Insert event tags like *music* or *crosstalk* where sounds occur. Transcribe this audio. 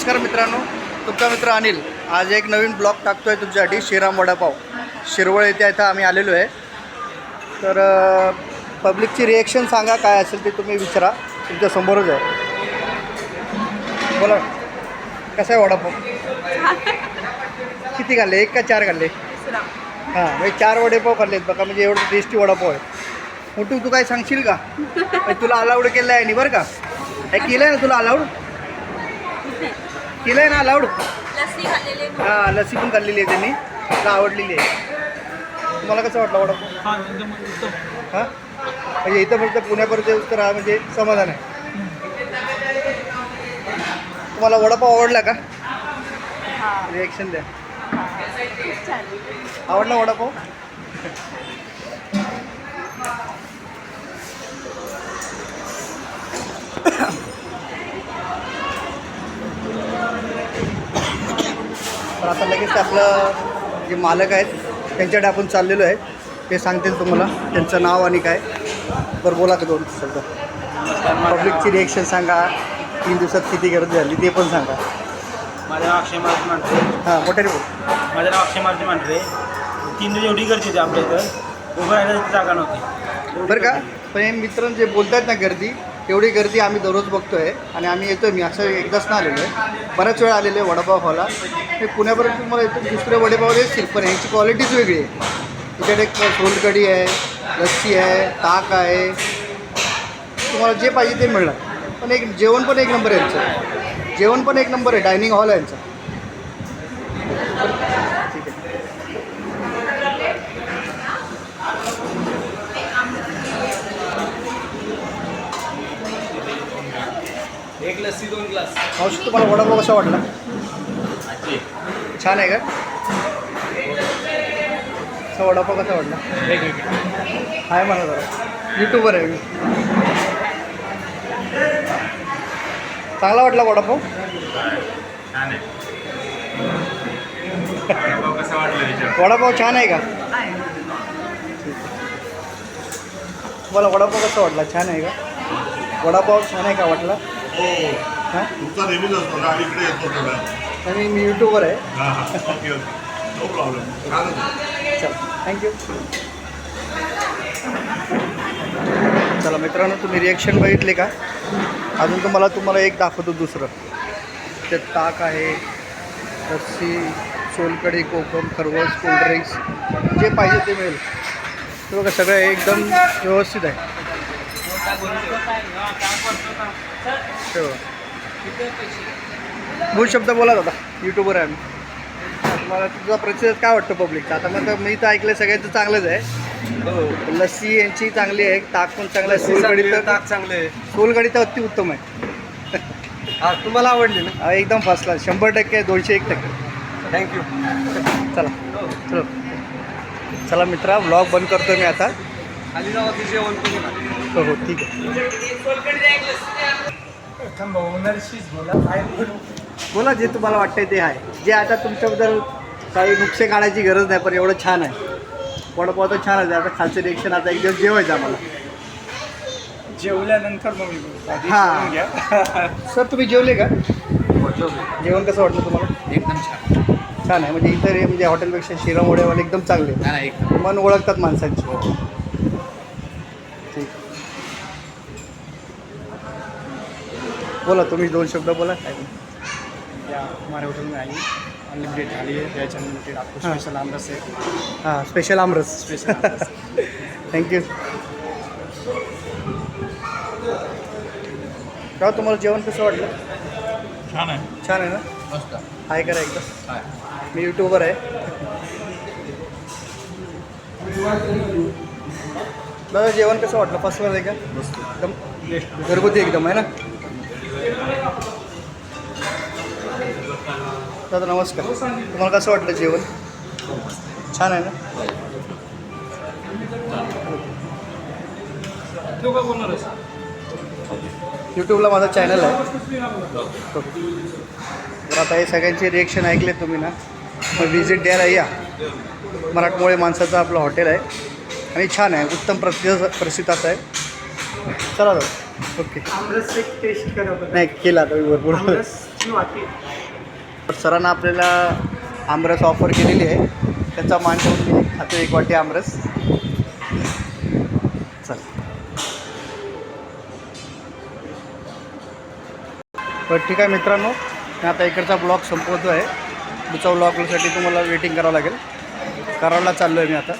नमस्कार मित्रांनो तुमचा मित्र अनिल आज एक नवीन ब्लॉग टाकतो आहे तुमच्यासाठी श्रीराम वडापाव. शिरवळ येथे इथं आम्ही आलेलो आहे. तर पब्लिकची रिॲक्शन सांगा काय असेल ते तुम्ही विचारा. तुमच्या समोरच आहे. बोला. कसा आहे वडापाव? किती खाल्ले? एक का चार खाल्ले? हां म्हणजे चार वडेपाव खाल्लेत बघा म्हणजे एवढं टेस्टी वडापाव आहे. मोठू तू काय सांगशील का? *laughs* तुला अलाउड केलं आहे नाही बरं का? केलं आहे ना तुला अलाउड केलं आहे ना अलाउड लस्सी खाल्लेले हां लस्सी पण खाल्लेली आहे त्यांनी. मला आवडलेली आहे. तुम्हाला कसं वाटलं वडापाव? हा हां? म्हणजे इथं फक्त पुण्यापर्यंत तर हा म्हणजे समाधान आहे. तुम्हाला वडापाव आवडला का? हा. रिॲक्शन द्या. आवडला वडापाव? आता लगेच आपलं जे मालक आहेत त्यांच्याकडे आपण चाललेलो आहे. ते सांगतील तुम्हाला त्यांचं नाव आणि काय. बरं बोला का दोन शब्द? पब्लिकची रिएक्शन सांगा. तीन दिवसात किती गर्दी झाली ते पण सांगा. माझं नाव अक्षय मारुती मांढरे. हां मोठ्याने बोल माझं नाव अक्षय मारुती मांढरे. तीन दिवस एवढी गर्दी होती आमच्या इथं. उभं राहायला तिथे जागा नव्हती. बरं का? पण हे मित्र जे बोलतात ना गर्दी तेवढी गर्दी आम्ही दररोज बघतोय आणि आम्ही येतोय मी असं एकदाच ना आलेलो आहे. बऱ्याच वेळा आलेलो आहे वडापाव हॉला हे पुण्यापर्यंत तुम्हाला येतो दुसरे वडेपाव येतील पण ह्यांची क्वालिटीच वेगळी आहे. त्याच्याकडे सोलकढी आहे लस्सी आहे ताक आहे. तुम्हाला जे पाहिजे ते मिळणार. पण एक जेवण पण एक नंबर आहे यांचं. जेवण पण एक नंबर आहे डायनिंग हॉल आहे यांचा ठीक आहे एक लस्सी दोन ग्लास मावशी तुम्हाला वडापाव कसा वाटला? छान आहे का? असा वडापाव कसा वाटला? आहे मला जरा. यूट्यूबर आहे मी. चांगला वाटला वडापाव? वडापाव छान आहे का? तुम्हाला वडापाव कसा वाटला? छान आहे का? वडापाव छान आहे का वाटला? हां? तुमचा नेहमीच असतो ना इकडे येतो थोडा आणि मी यूट्यूबर आहे. हां हां ओके ओके. No problem. चल थँक्यू चला मित्रांनो तुम्ही रिॲक्शन बघितले का? अजून तुम्हाला तुम्हाला एक दाखवतो दुसरं. ते ताक आहे लस्सी सोलकढी कोकम खरवस कोल्ड्रिंक्स जे पाहिजे ते मिळेल. ते बघा सगळं एकदम व्यवस्थित आहे. हे. मूळ शब्द बोला दादा यूट्यूबर आहे आम्ही. तुम्हाला तुझा प्रतिसाद काय वाटतं पब्लिकचा आता मग मी तर ऐकलं सगळ्यांचं चांगलंच आहे. लस्सी यांची चांगली आहे ताक पण चांगलं आहे सोलकढी तर ताक चांगले सोलकढी तर अति उत्तम आहे. हा तुम्हाला आवडली ना? हा, एकदम फर्स्ट क्लास शंभर टक्के दोनशे एक टक्के. थँक्यू चला. चलो. चला मित्रा ब्लॉग बंद करतो मी आता. हो हो ठीक आहे. बोला. जे तुम्हाला वाटतंय ते आहे. जे आता तुमच्याबद्दल काही नुकसे काढायची गरज नाही पण एवढं छान आहे. वडापाव तर छान आहे. आता खालचं रिएक्शन आता एक दिवस जेवायचं आम्हाला. जेवल्यानंतर मग मी बोलतो. आधी हा. जेवून घ्या. सर तुम्ही जेवले का? जेवण कसं वाटलं तुम्हाला? एकदम छान. छान आहे. म्हणजे इतर हे म्हणजे हॉटेलपेक्षा शिरम वड्यावाले एकदम चांगले. नाही, नाही, एक मन ओळखतात माणसांची. बोला तुम्ही दोन शब्द बोला. काय या हमारे होटल में आइए अनलिमिटेड थाली है वेज अनलिमिटेड आपको हाँ. स्पेशल आमरस है। हाँ special aamras. Special aamras. Thank you का तुम्हाला जेवण कसं वाटलं? छान आहे छान आहे ना? मस्त हाय करा एकदा हाय। मी यूट्यूबर आहे. दादा जेवण कसं वाटलं? फ़र्स्ट क्लास आहे का एकदम घरगुती एकदम आहे ना? दादा नमस्कार. तुम्हाला कसं वाटलं जेवण? छान आहे ना? यूट्यूबला माझा चॅनल आहे. तर आता हे सगळ्यांचे रिएक्शन ऐकले तुम्ही ना. मग व्हिजिट द्यायला या. मराठमोळे माणसाचं आपलं हॉटेल आहे. आणि छान आहे. उत्तम प्रसिद्ध प्रसिद्ध असं आहे. चला जाऊ ओके. आमरस एक टेस्ट नाही केला आता मी भरपूर आमरसची वाटी सरांना आपल्याला आमरस ऑफर केलेली आहे. त्याचा मान ठेवून मी खातो एक वाटी आमरस. चल. तर ठीक आहे मित्रांनो मी आता इकडचा ब्लॉग संपवतो आहे पुढच्या ब्लॉगसाठी तुम्हाला वेटिंग करावं लागेल. कराडला चाललो आहे मी आता.